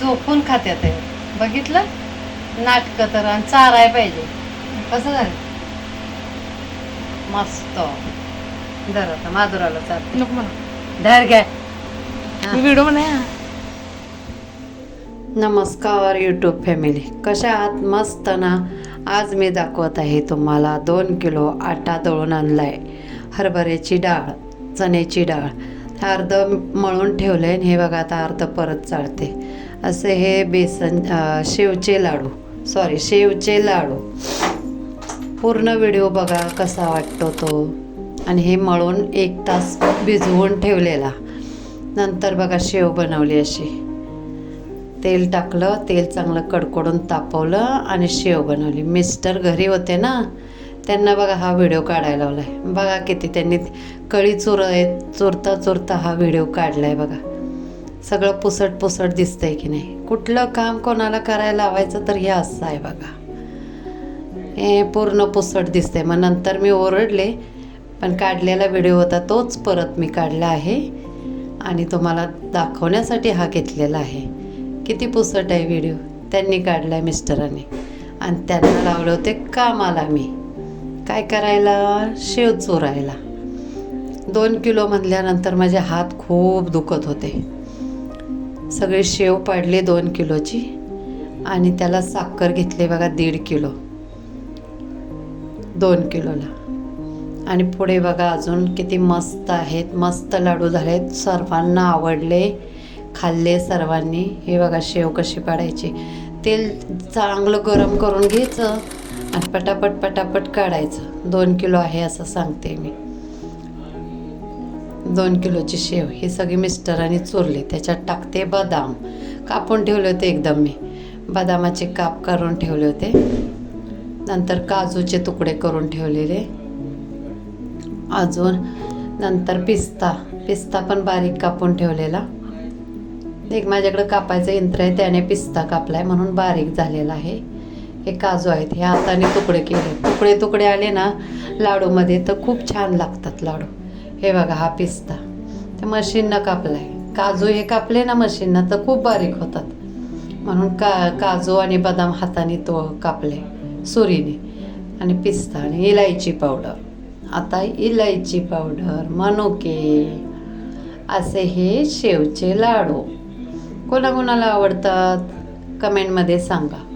झोपून खात्यात आहे बघितलं? नाटकं तर आणि चाराय पाहिजे. कसं झालं? मस्त. धर आता माधुराला चालते नको म्हणा. धर घ्या. मी व्हिडिओ म्हणा नमस्कार यूट्यूब फॅमिली कशा आहात? मस्त ना? आज मी दाखवत आहे तुम्हाला दोन किलो आटा दळून आणला आहे हरभऱ्याची डाळ. चण्याची डाळ. अर्ध मळून ठेवलं आहे हे बघा आता अर्ध परत चालते असे हे बेसन शेवचे लाडू. सॉरी शेवचे लाडू. पूर्ण व्हिडिओ बघा कसा वाटतो तो. आणि हे मळून एक तास भिजवून ठेवलेला. नंतर बघा शेव बनवली अशी. तेल टाकलं तेल चांगलं कडकडून तापवलं आणि शेव बनवली. मिस्टर घरी होते ना त्यांना बघा हा व्हिडिओ काढायला लावला आहे बघा किती त्यांनी कळी चोर चुरता चुरता हा व्हिडिओ काढला आहे बघा. सगळं पुसट पुसट दिसतंय की नाही. कुठलं काम कोणाला करायला लावायचं तर हे असं आहे बघा. हे पूर्ण पुसट दिसतंय. मग नंतर मी ओरडले पण काढलेला व्हिडिओ होता तोच परत मी काढला आहे. आणि तुम्हाला दाखवण्यासाठी हा घेतलेला आहे. किती पुसट आहे व्हिडिओ. त्यांनी काढला आहे मिस्टरांनी. आणि त्यांना लावले होते कामाला मी. काय करायला? शेव चोरायला. दोन किलो म्हणल्यानंतर माझे हात खूप दुखत होते. सगळे शेव पाडले दोन किलोची आणि त्याला साखर घेतली बघा दीड किलो. दोन किलोला. आणि पुढे बघा अजून किती मस्त आहेत मस्त लाडू झालेत. सर्वांना आवडले खाल्ले सर्वांनी. हे बघा शेव कशी पाडायची. तेल चांगलं गरम करून घ्यायचं. आणि पटापट पटापट काढायचं. दोन किलो आहे असं सांगते मी. दोन किलोची शेव. ही सगळी मिस्टरांनी चोरली. त्याच्यात टाकते बदाम. कापून ठेवले होते एकदम मी. बदामाचे काप करून ठेवले होते. नंतर काजूचे तुकडे करून ठेवलेले. अजून नंतर पिस्ता. पिस्ता पण बारीक कापून ठेवलेला. एक माझ्याकडं कापायचं यंत्र आहे त्याने पिस्ता कापलाय म्हणून बारीक झालेला आहे. हे काजू आहेत हे हाताने तुकडे केले. तुकडे तुकडे आले ना लाडूमध्ये तर खूप छान लागतात लाडू. हे बघा हा पिस्ता. ते मशीननं कापलाय. काजू हे कापले ना मशीननं तर खूप बारीक होतात. म्हणून का काजू आणि बदाम हाताने तो कापले सुरीने. आणि पिस्ता आणि इलायची पावडर. आता इलायची पावडर मनुके. असे हे शेवचे लाडू. कोणाकोणाला आवडतात? कमेंटमध्ये सांगा.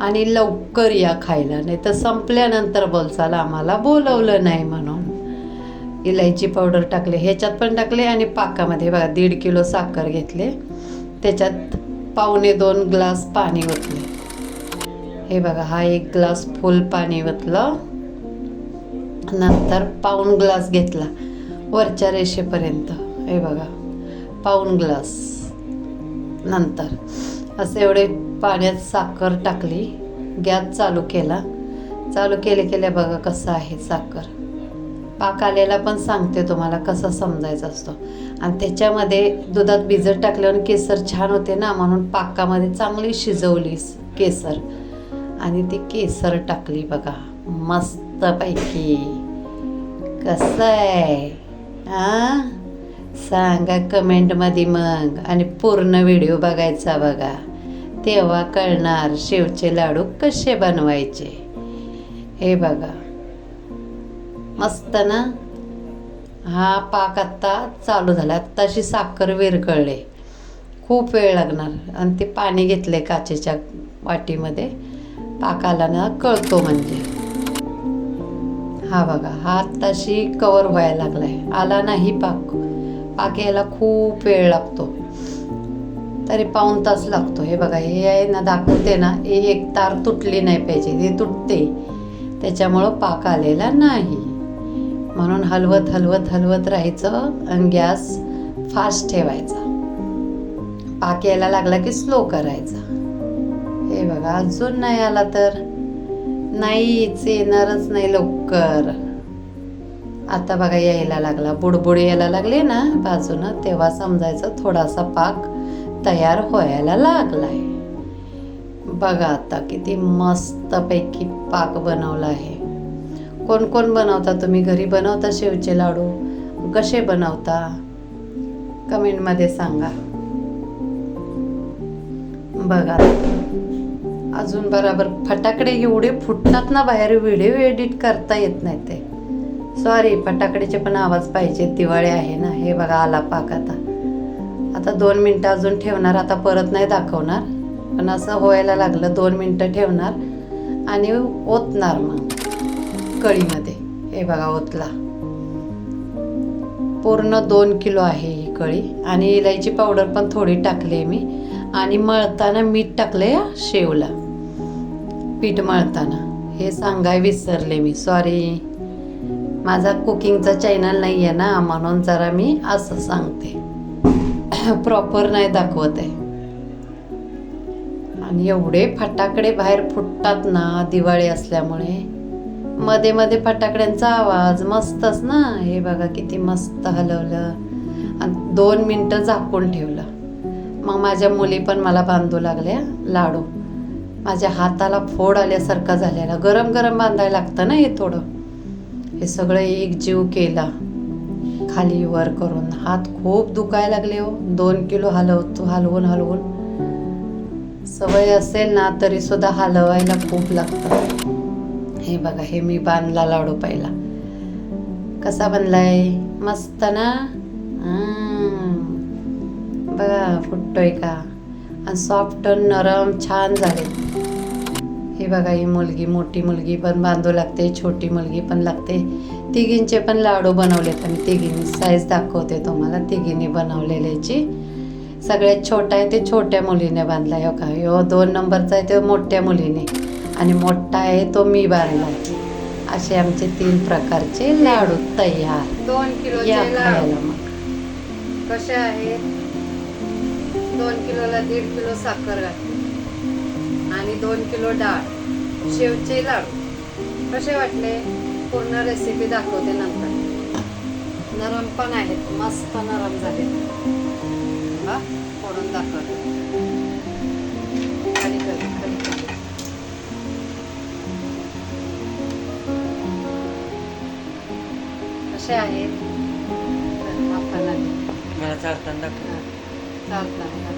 आणि लवकर या खायला. नाही तर संपल्यानंतर बोलचाल आम्हाला बोलवलं नाही म्हणून. इलायची पावडर टाकले ह्याच्यात पण टाकले आणि पाकामध्ये बघा दीड किलो साखर घेतले. त्याच्यात पावणे दोन ग्लास पाणी ओतले. हे बघा हा एक ग्लास फुल पाणी ओतलं. नंतर पाऊण ग्लास घेतला वरच्या रेषेपर्यंत. हे बघा पाऊण ग्लास नंतर. असं एवढे पाण्यात साखर टाकली गॅस चालू केला. चालू केले केल्या बघा कसं आहे साखर. पाक आलेला पण सांगते तुम्हाला कसा समजायचा असतो. आणि त्याच्यामध्ये दुधात भिजत टाकल्यावर केसर छान होते ना म्हणून पाकामध्ये चांगली शिजवली केसर. आणि ती केसर टाकली बघा मस्तपैकी. कसं आहे? हां सांगा कमेंटमध्ये मग. आणि पूर्ण व्हिडिओ बघायचा बघा. तेव्हा कळणार शेवचे लाडू कसे बनवायचे. हे बघा. मस्त ना? हा पाक आत्ता चालू झाला. आत्ताशी साखर विरघळले. खूप वेळ लागणार. आणि ते पाणी घेतले काचेच्या वाटीमध्ये. पाक आला ना कळतो म्हणजे. हा बघा. हा आत्ताशी कवर व्हायला लागलाय. आला नाही पाक. पाक यायला खूप वेळ लागतो. तरी पाऊण तास लागतो. हे बघा हे आहे ना दाखवते ना हे एक तार तुटली नाही पाहिजे ती तुटते. त्याच्यामुळं पाक आलेला नाही. म्हणून हलवत हलवत हलवत राहायचं आणि गॅस फास्ट ठेवायचा. पाक यायला लागला की स्लो करायचा. हे बघा अजून नाही आला तर नाहीच येणारच नाही लवकर. आता बघा यायला लागला. बुडबुड यायला लागले ना बाजूनं तेव्हा समजायचं थोडासा पाक तयार व्हायला लागलाय. बघा आता किती मस्तपैकी पाक बनवला आहे. कोण कोण बनवता तुम्ही? घरी बनवता शेवचे लाडू? कसे बनवता? कमेंटमध्ये सांगा. बघा. अजून बरोबर फटाकडे एवढे फुटतात ना बाहेर व्हिडिओ एडिट करता येत नाही ते. सॉरी फटाकड्याचे पण आवाज पाहिजे. दिवाळी आहे ना. हे बघा आला पाक आता. आता दोन मिनटं अजून ठेवणार. आता परत नाही दाखवणार. पण असं व्हायला लागलं. दोन मिनटं ठेवणार. आणि ओतणार मग. कळीमध्ये. हे बघा ओतला. पूर्ण दोन किलो आहे ही कळी. आणि इलायची पावडर पण थोडी टाकली मी. आणि मळताना मीठ टाकले शेवला. पीठ मळताना. हे सांगाय विसरले मी. सॉरी माझा कुकिंगचा चॅनल नाही आहे ना म्हणून जरा मी असं सांगते. प्रॉपर नाही दाखवत आहे. आणि एवढे फटाकडे बाहेर फुटतात ना दिवाळी असल्यामुळे. मध्ये मध्ये फटाकड्यांचा आवाज मस्तच ना हे बघा किती मस्त हलवलं. आणि दोन मिनटं झाकून ठेवलं. मग माझ्या मुली पण मला बांधू लागल्या लाडू. माझ्या हाताला फोड आल्यासारखा झालेला. गरम गरम बांधायला लागतं ना हे थोडं. हे सगळं एक जीव केला. खाली वर करून हात खूप दुखायला लागले हो. दोन किलो हलवतो हलवून हलवून. सवय असेल ना तरी सुद्धा हलवायला खूप लागतं. हे बघा हे मी बांधला लाडू पहिला. कसा बांधलाय मस्त ना? बघा फुटतोय का? आणि सॉफ्ट नरम छान झाले. हे बघा ही मुलगी मोठी मुलगी पण बांधू लागते छोटी मुलगी पण लागते. तिघींचे पण लाडू बनवले मी तिघींनी साईज दाखवते तुम्हाला. तिघींनी बनवलेल्याची. सगळ्यात छोटा आहे ते छोट्या मुलीने बांधला हो का? ह्यो दोन नंबरचा आहे तो मोठ्या मुलीने. आणि मोठा आहे तो मी बांधला असे आमचे तीन प्रकारचे लाडू तयार. दोन या किलोचे लाडू. खायला मग. कसे आहेत दोन किलोला दीड किलो साखर घातली दोन किलो डाळ शेवचे लाडू. कसे वाटले? पूर्ण रेसिपी दाखवते नंतर. नरम पण आहेत मस्त नरम झाले. हा फोडून दाखवते. खाली खाली. कसे आहेत? मला चालताना दाखव. चालतं